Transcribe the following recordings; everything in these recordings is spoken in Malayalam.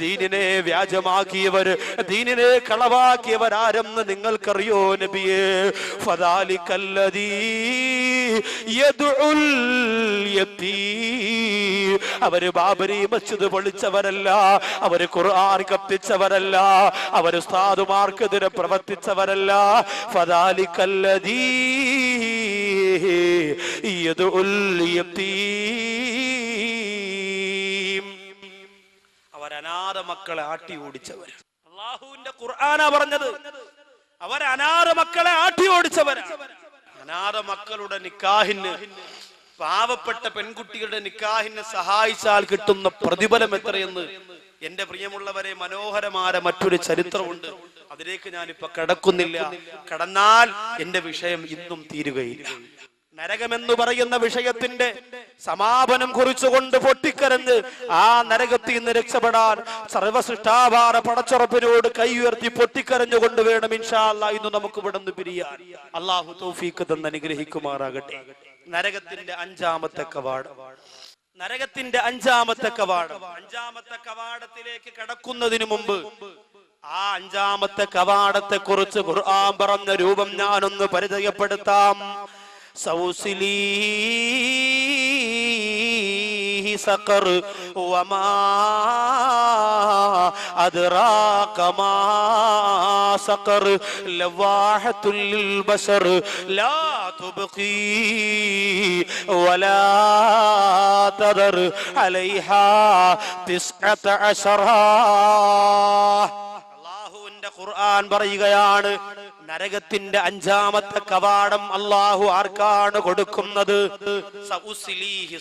ദീനിനെ വ്യാജമാക്കിയവർ ദീനിനെ കളവാക്കിയവരാരെന്ന് നിങ്ങൾക്കറിയോ നബിയേ? ഫദാലിക്കല്ലദീ അവർ ബാബരി മസ്ജിദ് പൊളിച്ചവരല്ല അവർ ഖുർആൻ കത്തിച്ചവരല്ല അവർ ഉസ്താദുമാർക്കെതിരെ പ്രവർത്തിച്ചവരല്ല. യദുൽ അനാഥ മക്കളെ ആട്ടി ഓടിച്ചവർ അള്ളാഹുവിന്റെ ഖുർആനാ പറഞ്ഞത്. അവരനാഥ മക്കളെ ആട്ടി ഓടിച്ചവർ അനാഥ മക്കളുടെ നിക്കാഹിന് പാവപ്പെട്ട പെൺകുട്ടികളുടെ നിക്കാഹിനെ സഹായിച്ചാൽ കിട്ടുന്ന പ്രതിഫലം എത്രയെന്ന് എന്റെ പ്രിയമുള്ളവരെ മനോഹരമായ മറ്റൊരു ചരിത്രമുണ്ട്. അതിലേക്ക് ഞാനിപ്പോ കടക്കുന്നില്ല. കടന്നാൽ എന്റെ വിഷയം ഇന്നും തീരുകയില്ല. നരകമെന്ന് പറയുന്ന വിഷയത്തിന്റെ സമാപനം കുറിച്ചുകൊണ്ട് പൊട്ടിക്കരഞ്ഞ് ആ നരകത്തിൽ നിന്ന് രക്ഷപ്പെടാൻ സർവസൃഷ്ടാവാര പടച്ചുറപ്പിനോട് കൈ ഉയർത്തി പൊട്ടിക്കരഞ്ഞുകൊണ്ട് വേണം ഇൻഷാല്ല ഇന്ന് നമുക്ക് ഇവിടെ നിന്ന് പിരിയാൻ. അള്ളാഹു തൗഫീഖ് തന്ന് അനുഗ്രഹിക്കുമാറാകട്ടെ. നരകത്തിന്റെ അഞ്ചാമത്തെ കവാടം. നരകത്തിന്റെ അഞ്ചാമത്തെ കവാടം. അഞ്ചാമത്തെ കവാടത്തിലേക്ക് കടക്കുന്നതിന് മുമ്പ് ആ അഞ്ചാമത്തെ കവാടത്തെ കുറിച്ച് ഖുർആൻ പറഞ്ഞ രൂപം ഞാനൊന്ന് പരിചയപ്പെടുത്താം. സൗസിലീ സഖർ വമാ أدراك ما سقر لواحة للبشر لا تبقي ولا تذر عليها تسعة عشر അള്ളാഹുവിന്റെ ഖുർആൻ പറയുകയാണ് നരകത്തിന്റെ അഞ്ചാമത്തെ കവാടം അള്ളാഹു ആർക്കാണ് കൊടുക്കുന്നത്?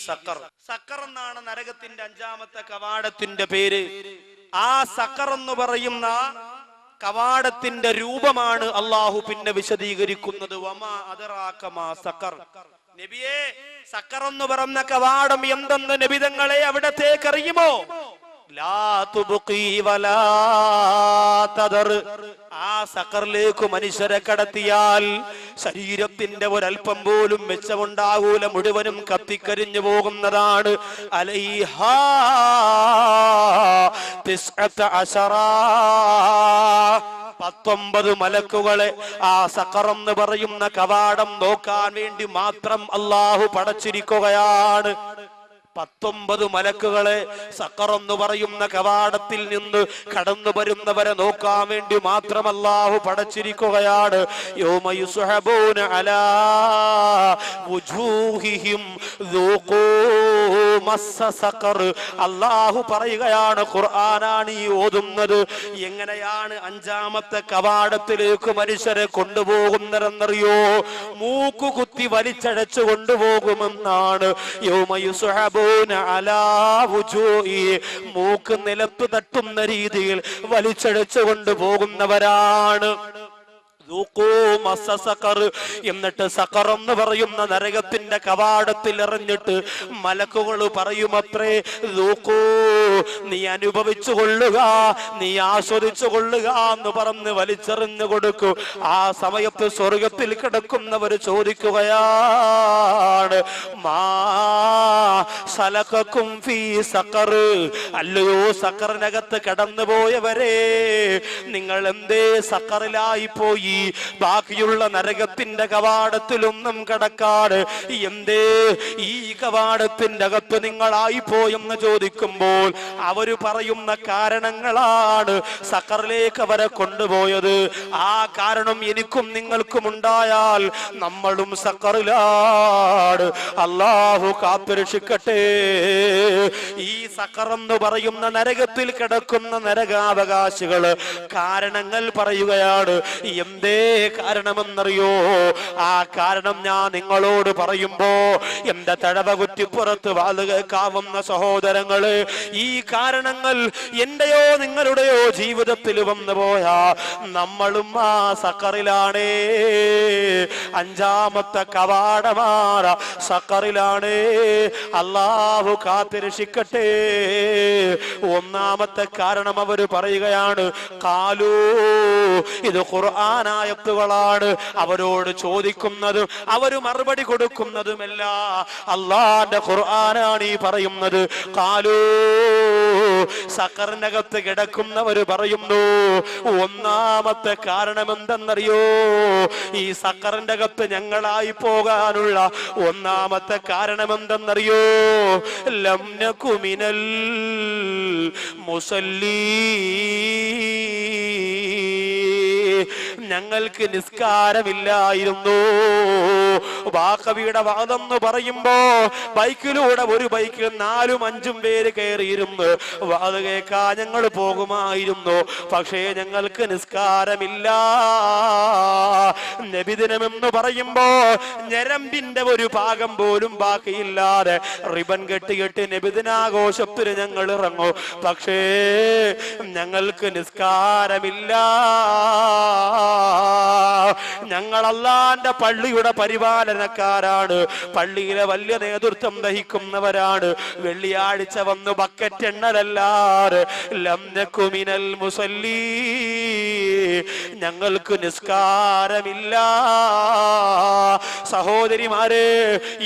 സക്കർ സക്കർ എന്നാണ് നരകത്തിന്റെ അഞ്ചാമത്തെ കവാടത്തിന്റെ പേര്. ആ സക്കർ എന്ന് പറയുന്ന കവാടത്തിന്റെ രൂപമാണ് അള്ളാഹു പിന്നെ വിശദീകരിക്കുന്നത്. വമാ സക്കർ നബിയെ സക്കർ എന്ന് പറഞ്ഞ കവാടം എന്തെന്ന് നബിതങ്ങളെ അവിടത്തേക്ക് ആ സക്കറിലേക്ക് മനുഷ്യരെ കടത്തിയാൽ ശരീരത്തിന്റെ ഒരൽപ്പം പോലും മെച്ചമുണ്ടാകൂല മുഴുവനും കത്തിക്കരിഞ്ഞു പോകുന്നതാണ്. പത്തൊമ്പത് മലക്കുകളെ ആ സക്കറെന്ന് പറയുന്ന കവാടം നോക്കാൻ വേണ്ടി മാത്രം അള്ളാഹു പടച്ചിരിക്കുകയാണ്. പത്തൊമ്പത് മലക്കുകളെ സക്കറെന്ന് പറയുന്ന കവാടത്തിൽ നിന്ന് കടന്നു വരുന്നവരെ നോക്കാൻ വേണ്ടി മാത്രം അല്ലാഹു പടച്ചിരിക്കുകയാണ്. അള്ളാഹു പറയുകയാണ് ഖുർആനാണ് ഈ ഓതുന്നത്. എങ്ങനെയാണ് അഞ്ചാമത്തെ കവാടത്തിലേക്ക് മനുഷ്യരെ കൊണ്ടുപോകുന്നതെന്നറിയോ? മൂക്കുകുത്തി വലിച്ചഴച്ചു കൊണ്ടുപോകുമെന്നാണ്. യോമയു സുഹബു മൂക്ക് നിലത്ത് തട്ടുന്ന രീതിയിൽ വലിച്ചഴച്ചു കൊണ്ടുപോകുന്നവരാണ് എന്നിട്ട് സക്കർ. എന്ന് പറയുന്ന നരകത്തിന്റെ കവാടത്തിൽ എറിഞ്ഞിട്ട് മലക്കുകൾ പറയുമത്രേ നോക്കൂ നീ അനുഭവിച്ചു കൊള്ളുക നീ ആസ്വദിച്ചു കൊള്ളുക എന്ന് പറഞ്ഞ് വലിച്ചെറിഞ്ഞു കൊടുക്കൂ. ആ സമയത്ത് സ്വർഗത്തിൽ കിടക്കുന്നവർ ചോദിക്കുകയാണ് മാ അല്ലയോ സക്കറിനകത്ത് കടന്നുപോയവരെ നിങ്ങൾ എന്തേ സക്കറിലായി പോയി? ബാക്കിയുള്ള നരകത്തിന്റെ കവാടത്തിലൊന്നും കടക്കാട് എന്തേ? ഈ കവാടത്തിന്റെ അകത്ത് നിങ്ങളായി പോയെന്ന് ചോദിക്കുമ്പോൾ അവർ പറയുന്ന കാരണങ്ങളാണ് സക്കറിലേക്ക് അവരെ കൊണ്ടുപോയത്. ആ കാരണം എനിക്കും നിങ്ങൾക്കും ഉണ്ടായാൽ നമ്മളും സക്കറിലാണ്. അള്ളാഹു കാത്തുരക്ഷിക്കട്ടെ. ഈ സക്കറെന്ന് പറയുന്ന നരകത്തിൽ കിടക്കുന്ന നരകാവകാശികൾ കാരണങ്ങൾ പറയുകയാണ് എന്തേ? കാരണമെന്നറിയോ? ആ കാരണം ഞാൻ നിങ്ങളോട് പറയുമ്പോ എന്റെ തഴവ കുറ്റിപ്പുറത്ത് വാതുകേക്കാവുന്ന സഹോദരങ്ങൾ ഈ കാരണങ്ങൾ എന്റെയോ നിങ്ങളുടെയോ ജീവിതത്തിൽ വന്നു പോയാ നമ്മളും ആ സക്കറിലാണേ. അഞ്ചാമത്തെ കവാടമാറ സക്കറിലാണ്. അള്ളാഹു കാത്തിരക്ഷിക്കട്ടെ. ഒന്നാമത്തെ കാരണം അവർ പറയുകയാണ് കാലൂ ഇത് ഖുർആന ഖുർആനായത്തുകളാണ് അവരോട് ചോദിക്കുന്നതും അവർ മറുപടി കൊടുക്കുന്നതുമല്ല അള്ളാന്റെ ഖുർആനാണ് ഈ പറയുന്നത്. കാലൂ സക്കറിനകത്ത് കിടക്കുന്നവർ പറയുന്നു ഒന്നാമത്തെ കാരണം എന്തെന്നറിയോ ഈ സക്കറിന്റെ അകത്ത് ഞങ്ങളായി പോകാനുള്ള ഒന്നാമത്തെ കാരണം എന്തെന്നറിയോ ലംനകുമിനൽ മുസല്ലീ ഞങ്ങൾക്ക് നിസ്കാരമില്ലായിരുന്നു. ബാക്കവിയുടെ വാദം എന്ന് പറയുമ്പോ ബൈക്കിലൂടെ ഒരു ബൈക്കിൽ നാലും അഞ്ചും പേര് കയറിയിരുന്നു. വാത് കേൾക്കാൻ ഞങ്ങൾ പോകുമായിരുന്നു. പക്ഷേ ഞങ്ങൾക്ക് നിസ്കാരമില്ല. നബിദിനം എന്ന് പറയുമ്പോ ഞരമ്പിന്റെ ഒരു ഭാഗം പോലും ബാക്കിയില്ലാതെ റിബൺ കെട്ടി കെട്ടി നബിദിനാഘോഷത്തിന് ഞങ്ങൾ ഇറങ്ങും. പക്ഷേ ഞങ്ങൾക്ക് നിസ്കാരമില്ല. ഞങ്ങൾ പള്ളിയുടെ പരിപാലനക്കാരാണ് പള്ളിയിലെ വലിയ നേതൃത്വം വഹിക്കുന്നവരാണ് വെള്ളിയാഴ്ച വന്ന് ബക്കറ്റ് എണ്ണലല്ലാറ് ലംനക്കുമിനൽ മുസല്ലീ. ഞങ്ങൾക്ക് നിസ്കാരമില്ല. സഹോദരിമാരെ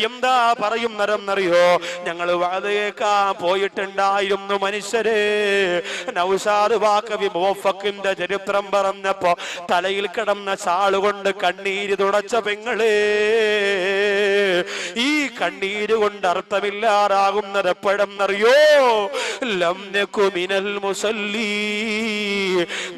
എന്താ പറയുന്നതെന്നറിയോ ഞങ്ങൾ വാതകേക്കാൻ പോയിട്ടുണ്ടായിരുന്നു മനുഷ്യരെ. നൗഷാദ് വാക്കവി മോഫക്കിന്റെ ചരിത്രം പറഞ്ഞപ്പോ തലയിൽ കിടന്ന ചാളുകൊണ്ട് കണ്ണീര് തുടച്ച പെങ്ങളെ. ഈ കണ്ണീര് കൊണ്ട് അർത്ഥമില്ലാതാകുന്നത് എപ്പോഴെന്നറിയോ ലംനക്കുമിനൽ മുസല്ലി.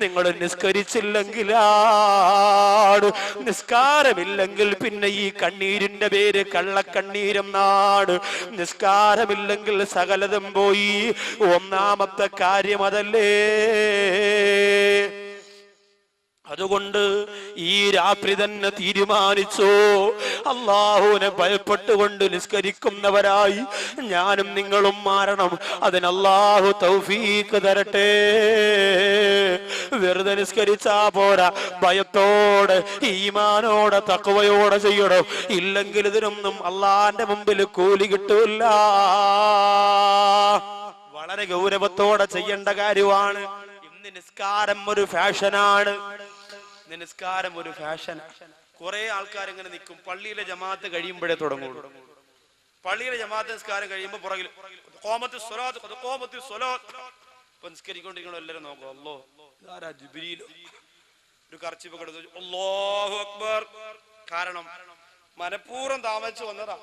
നിങ്ങൾ നിസ്കരിച്ചില്ലെങ്കിലാണ് നിസ്കാരമില്ലെങ്കിൽ പിന്നെ ഈ കണ്ണീരിന്റെ പേര് കള്ളക്കണ്ണീരെന്നാണ് നിസ്കാരമില്ലെങ്കിൽ സകലതും പോയി. ഒന്നാമത്തെ കാര്യം അതല്ലേ. അതുകൊണ്ട് ഈ രാത്രി തന്നെ തീരുമാനിച്ചോ. അള്ളാഹുവിനെ ഭയപ്പെട്ടുകൊണ്ട് നിസ്കരിക്കുന്നവരായി ഞാനും നിങ്ങളും മാറണം. അതിന് അള്ളാഹു തൗഫീക്ക് തരട്ടെ. വെറുതെ നിസ്കരിച്ചാ പോരാ. ഭയത്തോടെ ഈമാനോടെ തക്കവയോടെ ചെയ്യണം. ഇല്ലെങ്കിൽ ഇതിനൊന്നും അള്ളാന്റെ മുമ്പിൽ കൂലി കിട്ടൂല്ല. വളരെ ഗൗരവത്തോടെ ചെയ്യേണ്ട കാര്യമാണ്. ഇന്ന് നിസ്കാരം ഒരു ഫാഷനാണ്. നിസ്കാരം ഒരു ഫാഷൻ. കുറെ ആൾക്കാർ ഇങ്ങനെ നിൽക്കും. പള്ളിയിലെ ജമാഅത്ത് കഴിയുമ്പോഴേ തുടങ്ങും പള്ളിയിലെ ജമാഅത്ത് നിസ്കാരം കഴിയുമ്പോൾ പുറകിൽ കോമത്ത് സ്വലാത്ത് കോമത്ത് നിസ്കരിക്കൊണ്ടിരിക്കണോ എല്ലാരും നോക്കും അല്ലോ ഒരു കർച്ചിപ്പ് അക്ബർ. കാരണം മനഃപൂർവം താമസിച്ചു വന്നതാ.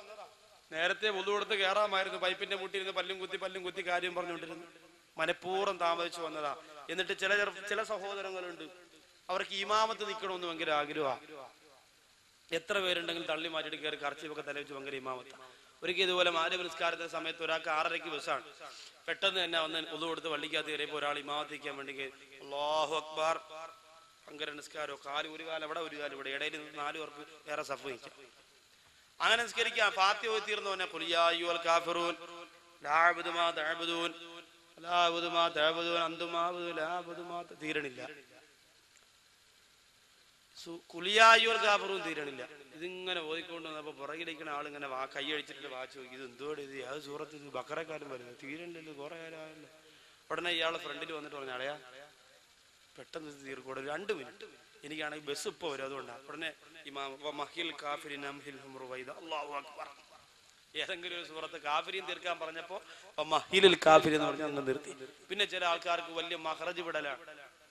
നേരത്തെ ഒതു കൊടുത്ത് കയറാമായിരുന്നു പൈപ്പിന്റെ മുട്ടിരുന്ന് പല്ലും കുത്തി പല്ലും കുത്തി കാര്യം പറഞ്ഞുകൊണ്ടിരുന്നു മനഃപൂർവം താമസിച്ചു വന്നതാ. എന്നിട്ട് ചില ചില സഹോദരങ്ങളുണ്ട്. അവർക്ക് ഇമാമത്ത് നിൽക്കണമെന്ന് ഭയങ്കര ആഗ്രഹമാണ് എത്ര പേരുണ്ടെങ്കിലും തള്ളി മാറ്റിയിട്ട് കയറി കർച്ചിപ്പൊക്കെ തലവെച്ച് ഭയങ്കര ഇമാമത്ത്. ഒരിക്കൽ ഇതുപോലെ മാര്യ നിസ്കാരത്തിന്റെ സമയത്ത് ഒരാൾക്ക് ആറരയ്ക്ക് ബസ്സാണ്. പെട്ടെന്ന് തന്നെ വന്ന് ഒതു കൊടുത്ത് വള്ളിക്കകത്ത് കയറിയപ്പോൾ ഒരാൾ ഇമാമത്തിക്കാൻ വേണ്ടി അള്ളാഹു അക്ബർ. ഭയങ്കര നിസ്കാരോ. കാൽ ഒരു കാലം ഇവിടെ ഒരു കാലം ഇവിടെ ഇടയിൽ നിന്ന് നാലു പേർക്ക് വേറെ സംഭവിക്കാം അങ്ങനെ നിസ്കരിക്കാം. ഫാത്തി പോയി തീർന്നു തന്നെ പുലിയായു കാഫിറൂൻ. ലാബുദുമാ ലാബുദുമാ മാ ലാബുദുമാ അന്തും ആബുദു ലാഅബുദു മാ തീരണില്ല. കുലിയായുൽ കാഫിറൂൻ തീരണില്ല. ഇതിങ്ങനെ ഓതിക്കൊണ്ട് വന്നപ്പോ പുറകിലിരിക്കുന്ന ആളിങ്ങനെ വാ കൈ അടിച്ചിട്ട് വാച്ച് നോക്കി ഇത് എന്തോടെ ഇത്? അത് സൂറത്ത് ഇത്? ബക്കറക്കാരും വരുന്നത്? തീരണ്ടല്ലോ കുറെ കാലമായല്ലോ. ഉടനെ ഇയാളെ ഫ്രണ്ടിൽ വന്നിട്ട് പറഞ്ഞു അളയാ പെട്ടെന്ന് തീർക്കൂടെ രണ്ട് മിനിറ്റ്. എനിക്കാണെങ്കിൽ ബസ് ഇപ്പോൾ വരും അതുകൊണ്ടാണ് ഉടനെ മഹിൽ അക്ബർ. ഏതെങ്കിലും ഒരു സുഹൃത്ത് കാഫിരിയും തീർക്കാൻ പറഞ്ഞപ്പോ മഹിലിൽ കാഫിരി എന്ന് പറഞ്ഞ് അങ്ങ് നിർത്തി. പിന്നെ ചില ആൾക്കാർക്ക് വലിയ മഹറജ് വിടലാണ്.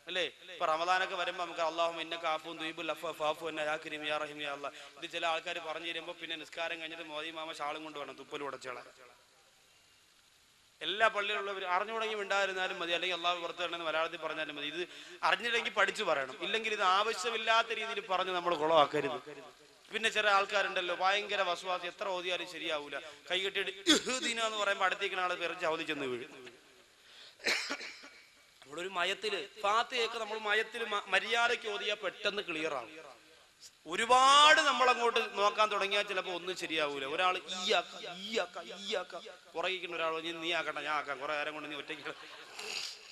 അല്ലേ? ഇപ്പൊ റമദാനൊക്കെ വരുമ്പോ നമുക്ക് അള്ളാഹു ഇന്ന കാഫും ദുബുൽ അഫാഫു എന്ന യാ യാ ഇത് ചില ആൾക്കാർ പറഞ്ഞു തരുമ്പോ പിന്നെ നിസ്കാരം കഴിഞ്ഞിട്ട് മോദി മാമ ഷാളും കൊണ്ട് വേണം തുപ്പൽ ഉടച്ചോളാൻ. എല്ലാ പള്ളിയിലുള്ളവർ തുടങ്ങി ഉണ്ടായിരുന്നാലും മതി അല്ലെങ്കിൽ അള്ളാഹു പുറത്ത് വരണമെന്ന് മലയാളത്തിൽ പറഞ്ഞാലും മതി. ഇത് അറിഞ്ഞില്ലെങ്കിൽ പഠിച്ചു പറയണം. ഇല്ലെങ്കിൽ ഇത് ആവശ്യമില്ലാത്ത രീതിയിൽ പറഞ്ഞ് നമ്മൾ കുളവാക്കരുത് പിന്നെ ചില ആൾക്കാരുണ്ടല്ലോ ഭയങ്കര വസുവാസി എത്ര ഓതിയാലും ശരിയാവൂല. കൈ കെട്ടിയിട്ട് ഇഹ്ദിന എന്ന് പറയുമ്പോൾ അടുത്തേക്കാണ് ആൾ പെറിച്ച് അവധി ചെന്ന് വീഴും. നമ്മളൊരു മയത്തിൽ ഫാത്തിയൊക്കെ നമ്മൾ മയത്തിൽ മര്യാദയ്ക്ക് ഓതിയാൽ പെട്ടെന്ന് ക്ലിയർ ആവും. ഒരുപാട് നമ്മൾ അങ്ങോട്ട് നോക്കാൻ തുടങ്ങിയാൽ ചിലപ്പോ ഒന്നും ശരിയാവൂല. ഒരാൾ ഈ ആക്ക ഈ ആക്ക ഈ ആക്ക. പുറകിക്കുന്ന ഒരാൾ നീ ആക്കണ്ട ഞാൻ ആക്കാം. കുറെ നേരം കൊണ്ട് നീ ഒറ്റയ്ക്ക്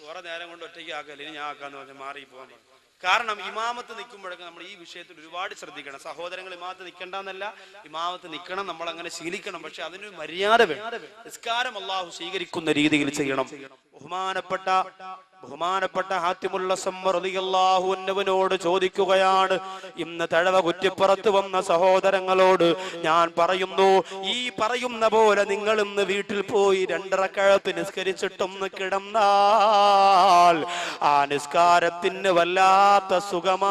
കുറെ നേരം കൊണ്ട് ഒറ്റയ്ക്ക് ആക്കല്ലേ ഞാൻ ആക്കാന്ന് പറഞ്ഞാൽ മാറി പോകാൻ കാരണം ഇമാമത്ത് നിൽക്കുമ്പോഴൊക്കെ നമ്മൾ ഈ വിഷയത്തിൽ ഒരുപാട് ശ്രദ്ധിക്കണം. സഹോദരങ്ങൾ ഇമാമത്ത് നിൽക്കണ്ടെന്നല്ല. ഇമാമത്ത് നിൽക്കണം നമ്മൾ അങ്ങനെ ശീലിക്കണം. പക്ഷെ അതിനൊരു മര്യാദ വേണം. നിസ്കാരം അള്ളാഹു സ്വീകരിക്കുന്ന രീതിയിൽ ചെയ്യണം. ബഹുമാനപ്പെട്ട ബഹുമാനപ്പെട്ട ഹാത്തിമുള്ള സമ്മറിയാഹുവിനോട് ചോദിക്കുകയാണ്. ഇന്ന് തഴവ കുറ്റിപ്പുറത്ത് വന്ന സഹോദരങ്ങളോട് ഞാൻ പറയുന്നു ഈ പറയുന്ന പോലെ നിങ്ങൾ ഇന്ന് വീട്ടിൽ പോയി രണ്ടരക്കഴത്ത് നിസ്കരിച്ചിട്ടൊന്ന് കിടന്നാൽ ആ നിസ്കാരത്തിന് വല്ലാത്ത സുഖമാണ്.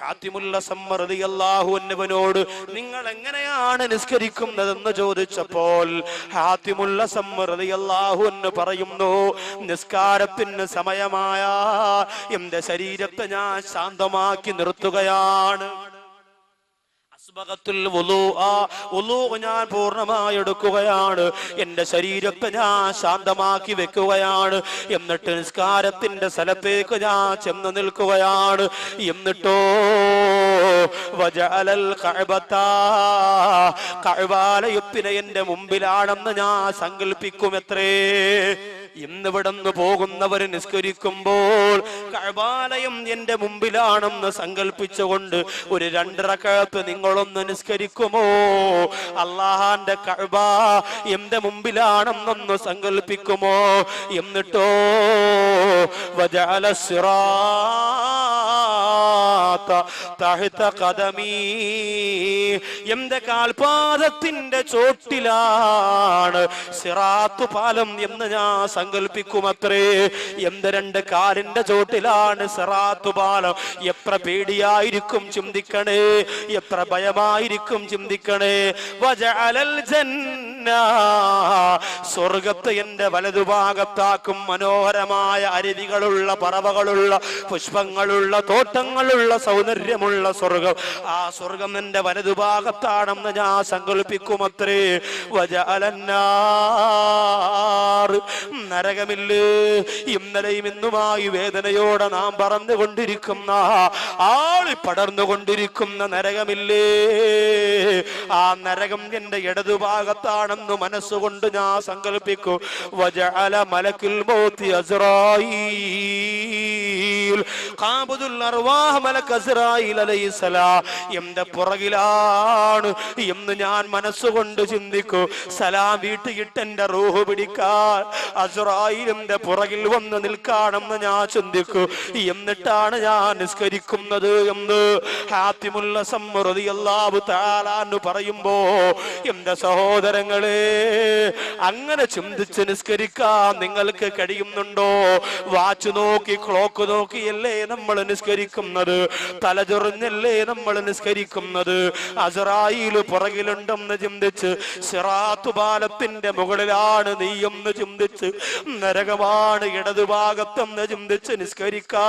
ഹാത്തിമുല്ല സമ്മറുതി അള്ളാഹുവിനോട് നിങ്ങൾ എങ്ങനെയാണ് നിസ്കരിക്കുന്നതെന്ന് ചോദിച്ചപ്പോൾ ഹാത്തിമുല്ല സമ്മൃതി അള്ളാഹു എന്ന് പറയുന്നു നിസ്കാരത്തിന് സമയമായ എന്റെ ശരീരത്തെ ഞാൻ ശാന്തമാക്കി നിർത്തുകയാണ്. ഞാൻ പൂർണമായി എടുക്കുകയാണ് എന്റെ ശരീരത്തെ ഞാൻ ശാന്തമാക്കി വെക്കുകയാണ്. എന്നിട്ട് നിസ്കാരത്തിന്റെ സ്ഥലത്തേക്ക് ഞാൻ ചെന്ന് നിൽക്കുകയാണ്. എന്നിട്ടോ കഅബാലയത്തിനെ എന്റെ മുമ്പിലാണെന്ന് ഞാൻ സങ്കല്പിക്കുമെത്രേ ഇന്നിവിടുന്ന് പോകുന്നവർ നിസ്കരിക്കുമ്പോൾ കഴബാലയം എന്റെ മുമ്പിലാണെന്ന് സങ്കല്പിച്ചുകൊണ്ട് ഒരു രണ്ടരക്കഴത്ത് നിങ്ങളൊന്ന് നിസ്കരിക്കുമോ? അള്ളാഹാന്റെ കഴബ എന്റെ മുമ്പിലാണെന്നൊന്ന് സങ്കല്പിക്കുമോ എന്നിട്ടോ വജാല തഹിത ഖദമീ എന്റെ കാൽപാദത്തിന്റെ ചോട്ടിലാണ്. സിറാത്തു പാലം എന്ന് ഞാൻ സങ്കല്പിക്കുമത്രേ എന്റെ രണ്ട് കാലിന്റെ ചോട്ടിലാണ് സിറാത്തു പാലം. എത്ര പേടിയായിരിക്കും ചിന്തിക്കണേ. എത്ര ഭയമായിരിക്കും ചിന്തിക്കണേ. വജഅലൽ ജന്ന. സ്വർഗത്ത് എന്റെ വലതുഭാഗത്താക്കും മനോഹരമായ അരുവികളുള്ള പറവകളുള്ള പുഷ്പങ്ങളുള്ള തോട്ടങ്ങളുള്ള സൗന്ദര്യമുള്ള സ്വർഗം ആ സ്വർഗം എന്റെ വലതുഭാഗത്താണെന്ന് ഞാൻ സങ്കല്പിക്കുമത്രേ. നരകമില്ലേ ഇന്നലെയും ഇന്നുമായി വേദനയോടെ നാം പറന്നുകൊണ്ടിരിക്കുന്ന ആളി പടർന്നുകൊണ്ടിരിക്കുന്ന നരകമില്ലേ? ആ നരകം എന്റെ ഇടതുഭാഗത്താണെന്ന് മനസ്സുകൊണ്ട് ഞാൻ സങ്കല്പിക്കും. വജഅല മലക്കുൽ മോത്തി അസ്രായീൽ ഖാബുദുൽ അർവാഹ് എന്റെ പുറകിലാണ് എന്ന് ഞാൻ മനസ്സുകൊണ്ട് ചിന്തിക്കൂ. സലാം വീട്ടിയിട്ട് എന്റെ റൂഹ് പിടിക്കാൻ അസ്രായിലിന്റെ പുറകിൽ വന്ന് നിൽക്കാണെന്ന് ഞാൻ ചിന്തിക്കൂ. എന്നിട്ടാണ് ഞാൻ നിസ്കരിക്കുന്നത് എന്ന് ഹാത്തിമുള്ള സമ്മൃതി അല്ലാബു താലാന്ന് പറയുമ്പോ എന്റെ സഹോദരങ്ങളെ അങ്ങനെ ചിന്തിച്ച് നിസ്കരിക്കാൻ നിങ്ങൾക്ക് കഴിയുന്നുണ്ടോ? വാച്ച് നോക്കി ക്ലോക്ക് നോക്കിയല്ലേ നമ്മൾ നിസ്കരിക്കുന്നത്? തലചൊറിഞ്ഞല്ലേ നമ്മൾ നിസ്കരിക്കുന്നത്? അസറായിൽ പുറകിലുണ്ടെന്ന് ചിന്തിച്ച് സിറാത്തു പാലത്തിന്റെ മുകളിലാണ് നീയെന്ന് ചിന്തിച്ച് നരകമാണ് ഇടതുഭാഗത്തെന്ന് ചിന്തിച്ച് നിസ്കരിക്കാ.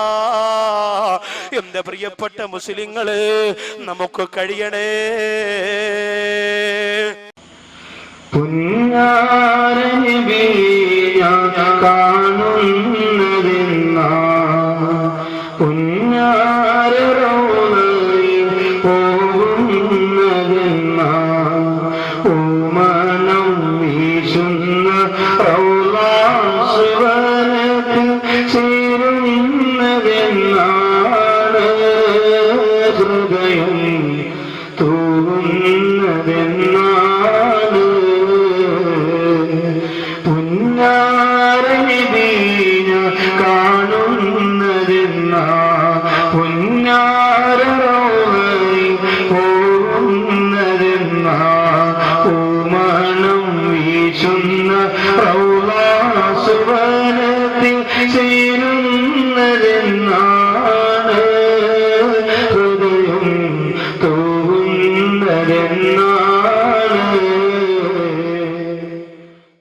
എന്റെ പ്രിയപ്പെട്ട മുസ്ലിങ്ങൾ നമുക്ക് കഴിയണേ. കുഞ്ഞാരനെ കാണുന്നതെന്ന النهار